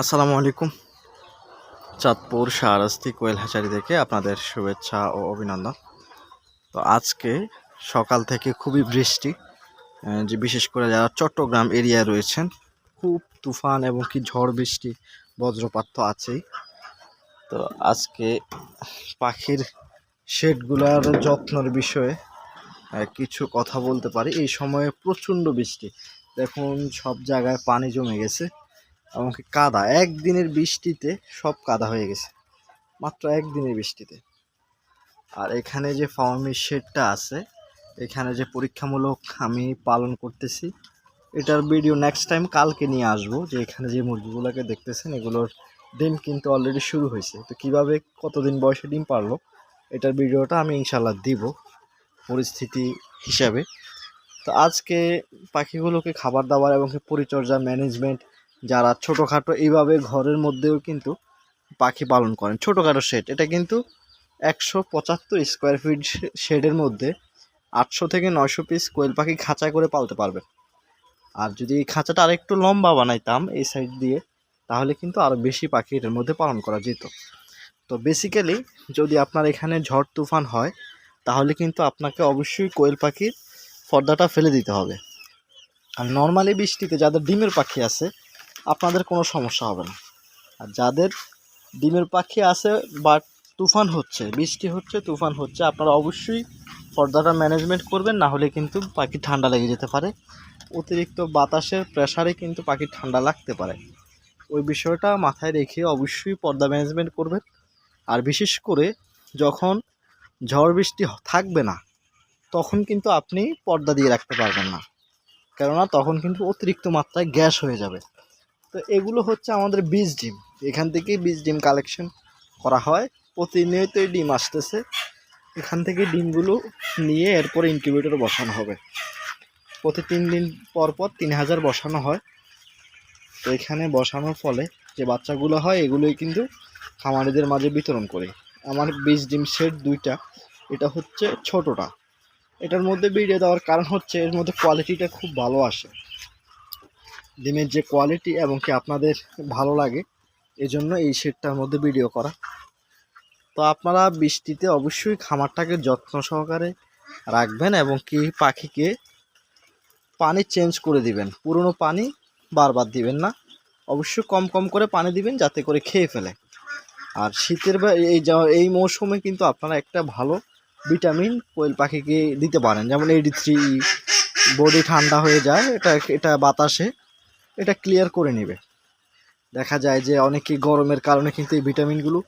আসসালামু আলাইকুম। চাঁদপুর শাহরাস্তি কোয়েল হাচারি থেকে আপনাদের শুভেচ্ছা ও অভিনন্দন। তো আজকে সকাল থেকে খুবই বৃষ্টি যে বিশেষ করে যারা চট্টগ্রাম এরিয়ায় রয়েছেন, খুব তুফান এবং কি ঝড় বৃষ্টি, বজ্রপাত তো আছেই। তো আজকে পাখির শেডগুলার যত্নের বিষয়ে কিছু কথা বলতে পারি। এই সময়ে প্রচণ্ড বৃষ্টি। দেখুন, সব জায়গায় পানি জমে গেছে। এমনকি কাদা। একদিনের বৃষ্টিতে সব কাদা হয়ে গেছে। মাত্র একদিনের বৃষ্টিতে। আর এখানে যে ফার্মি শেডটা আছে, এখানে যে পরীক্ষামূলক আমি পালন করতেছি, এটার ভিডিও নেক্সট টাইম কালকে নিয়ে আসব, যে এখানে যে মুরগিগুলোকে দেখতেছেন, এগুলোর ডিম কিন্তু অলরেডি শুরু হয়েছে। তো কীভাবে কতদিন বয়সে ডিম পারল, এটার ভিডিওটা আমি ইনশাল্লাহ দিব পরিস্থিতি হিসাবে। তো আজকে পাখিগুলোকে খাবার দাবার এবং পরিচর্যা ম্যানেজমেন্ট যারা ছোটোখাটো এইভাবে ঘরের মধ্যেও কিন্তু পাখি পালন করেন। ছোটোখাটো শেড এটা কিন্তু একশো পঁচাত্তর স্কোয়ার ফিট শেডের মধ্যে আটশো থেকে নয়শো পিস কোয়েল পাখি খাঁচা করে পালতে পারবেন। আর যদি এই খাঁচাটা আরেকটু লম্বা বানাইতাম এই সাইড দিয়ে, তাহলে কিন্তু আরও বেশি পাখি এটার মধ্যে পালন করা যেত। তো বেসিক্যালি যদি আপনার এখানে ঝড় তুফান হয়, তাহলে কিন্তু আপনাকে অবশ্যই কোয়েল পাখির পর্দাটা ফেলে দিতে হবে। আর নর্মালি বৃষ্টিতে যাদের ডিমের পাখি আছে আপনাদের কোনো সমস্যা হবে না। আর যাদের ডিমের পাখি আছে বাট তুফান হচ্ছে, বৃষ্টি হচ্ছে, তুফান হচ্ছে, আপনারা অবশ্যই পর্দাটা ম্যানেজমেন্ট করবেন, না হলে কিন্তু পাখি ঠান্ডা লেগে যেতে পারে। অতিরিক্ত বাতাসের প্রেশারে কিন্তু পাখি ঠান্ডা লাগতে পারে। ওই বিষয়টা মাথায় রেখে অবশ্যই পর্দা ম্যানেজমেন্ট করবেন। আর বিশেষ করে যখন ঝড় বৃষ্টি থাকবে না, তখন কিন্তু আপনি পর্দা দিয়ে রাখতে পারবেন না। কেননা তখন কিন্তু অতিরিক্ত মাত্রায় গ্যাস হয়ে যাবে। তো এগুলো হচ্ছে আমাদের বীজ ডিম। এখান থেকেই বীজ ডিম কালেকশন করা হয়। প্রতিনিয়তই ডিম আসতেছে। এখান থেকে ডিমগুলো নিয়ে এরপরে ইনকিউবেটরে বসানো হবে। প্রতি তিন দিন পর পর তিন হাজার বসানো হয়। তো এখানে বসানোর ফলে যে বাচ্চাগুলো হয়, এগুলোই কিন্তু খামারিদের মাঝে বিতরণ করে। আমার বীজ ডিম সেট দুইটা। এটা হচ্ছে ছোটোটা। এটার মধ্যে ভিডিও দেওয়ার কারণ হচ্ছে এর মধ্যে কোয়ালিটিটা খুব ভালো আসে। ডিমের যে কোয়ালিটি এবং কি আপনাদের ভালো লাগে, এজন্য এই শেডটার মধ্যে ভিডিও করা। তো আপনারা বৃষ্টিতে অবশ্যই খামারটাকে যত্ন সহকারে রাখবেন এবং কি পাখিকে পানি চেঞ্জ করে দিবেন। পুরনো পানি বারবার দিবেন না। অবশ্যই কম কম করে পানি দিবেন যাতে করে খেয়ে ফেলে। আর শীতের এই এই মৌসুমে কিন্তু আপনারা একটা ভালো ভিটামিন কোয়েল পাখিকে দিতে পারেন। যেমন এইডি থ্রি বডি ঠান্ডা হয়ে যায়, এটা এটা বাতাসে। এটা ক্লিয়ার করে নেবে। দেখা যায় যে অনেকে গরমের কারণে কিন্তু এই ভিটামিনগুলো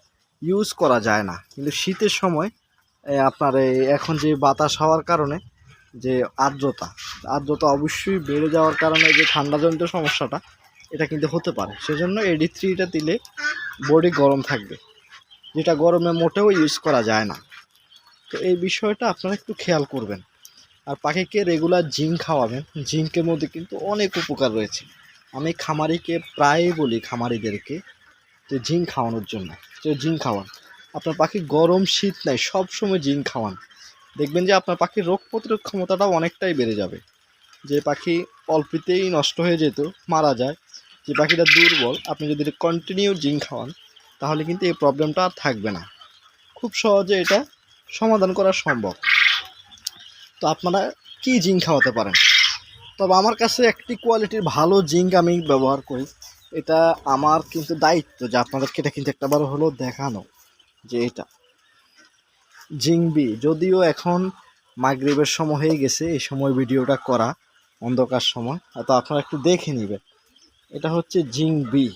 ইউজ করা যায় না। কিন্তু শীতের সময় আপনার এখন যে বাতাস হওয়ার কারণে যে আর্দ্রতা আর্দ্রতা অবশ্যই বেড়ে যাওয়ার কারণে যে ঠান্ডাজনিত সমস্যাটা, এটা কিন্তু হতে পারে। সেজন্য এডি থ্রিটা দিলে বডি গরম থাকবে। যেটা গরমে মোটেও ইউজ করা যায় না। তো এই বিষয়টা আপনারা একটু খেয়াল করবেন। আর পাখিকে রেগুলার জিঙ্ক খাওয়াবেন। জিঙ্কের মধ্যে কিন্তু অনেক উপকার রয়েছে। আমি খামারিকে প্রায়ই বলি খামারিদেরকে যে জিঙ্ক খাওয়ানোর জন্য। যে জিঙ্ক খাওয়ান। আপনার পাখি গরম শীত নাই সব সময় জিঙ্ক খাওয়ান। দেখবেন যে আপনার পাখির রোগ প্রতিরোধ ক্ষমতাটাও অনেকটাই বেড়ে যাবে। যে পাখি অল্পতেই নষ্ট হয়ে যেত, মারা যায়, যে পাখিটা দুর্বল, আপনি যদি কন্টিনিউ জিঙ্ক খাওয়ান, তাহলে কিন্তু এই প্রবলেমটা আর থাকবে না। খুব সহজে এটা সমাধান করা সম্ভব। তো আপনারা কি জিঙ্ক খাওয়াতে পারেন? তবে আমার কাছে একটি কোয়ালিটির ভালো জিঙ্ক আমি ব্যবহার করি। এটা আমার কিন্তু দায়িত্ব যে আপনাদেরকে এটা কিন্তু একটাবার হলো দেখানো যে এটা। জিঙ্ক বি, যদিও এখন মাগরিবের সময় হয়ে গেছে, এই সময় ভিডিওটা করা অন্ধকার সময়। তো আপনারা একটু দেখে নেবেন। এটা হচ্ছে জিঙ্ক বি।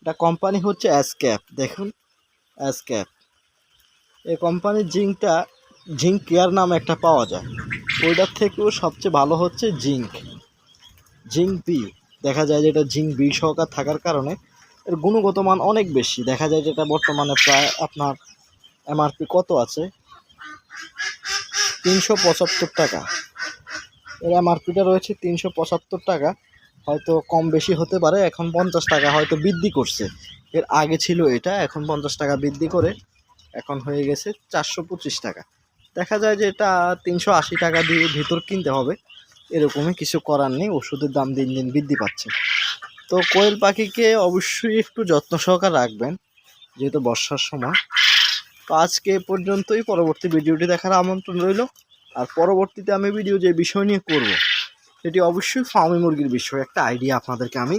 এটা কোম্পানি হচ্ছে অ্যাসক্যাপ দেখুন। অ্যাসক্যাপ এই কোম্পানির জিঙ্কটা জিঙ্ক কেয়ার নামে একটা পাওয়া যায়। ওইটার থেকেও সবচেয়ে ভালো হচ্ছে জিঙ্ক। Zinc B. দেখা যায় যেটা জিঙ্ক বি সহকার থাকার কারণে এর গুণগত মান অনেক বেশি। দেখা যায় যেটা বর্তমানে প্রায় আপনার এমআরপি কত আছে? তিনশো পঁচাত্তর টাকা। এর এমআরপিটা রয়েছে তিনশো পঁচাত্তর টাকা। হয়তো কম বেশি হতে পারে, এখন পঞ্চাশ টাকা হয়তো বৃদ্ধি করছে। এর আগে ছিল এটা, এখন পঞ্চাশ টাকা বৃদ্ধি করে এখন হয়ে গেছে চারশো পঁচিশ টাকা। দেখা যায় যে এটা তিনশো আশি টাকা দিয়ে ভিতর কিনতে হবে। এরকমই কিছু করার নেই, ওষুধের দাম দিন দিন বৃদ্ধি পাচ্ছে। তো কোয়েল পাখিকে অবশ্যই একটু যত্ন সহকার রাখবেন, যেহেতু বর্ষার সময়। তো আজকে পর্যন্তই, পরবর্তী ভিডিওটি দেখার আমন্ত্রণ রইল। আর পরবর্তীতে আমি ভিডিও যে বিষয় নিয়ে করব, সেটি অবশ্যই ফার্মি মুরগির বিষয়ে একটা আইডিয়া আপনাদেরকে আমি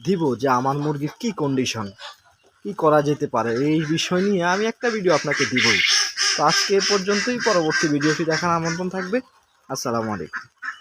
দিব যে আমার মুরগির কি কন্ডিশন কি করা যেতে পারে। এই বিষয় নিয়ে আমি একটা ভিডিও আপনাকে দিবই। তো আজকে পর্যন্তই। পরবর্তী ভিডিওটি দেখার আমন্ত্রণ থাকবে। আসসালামু আলাইকুম।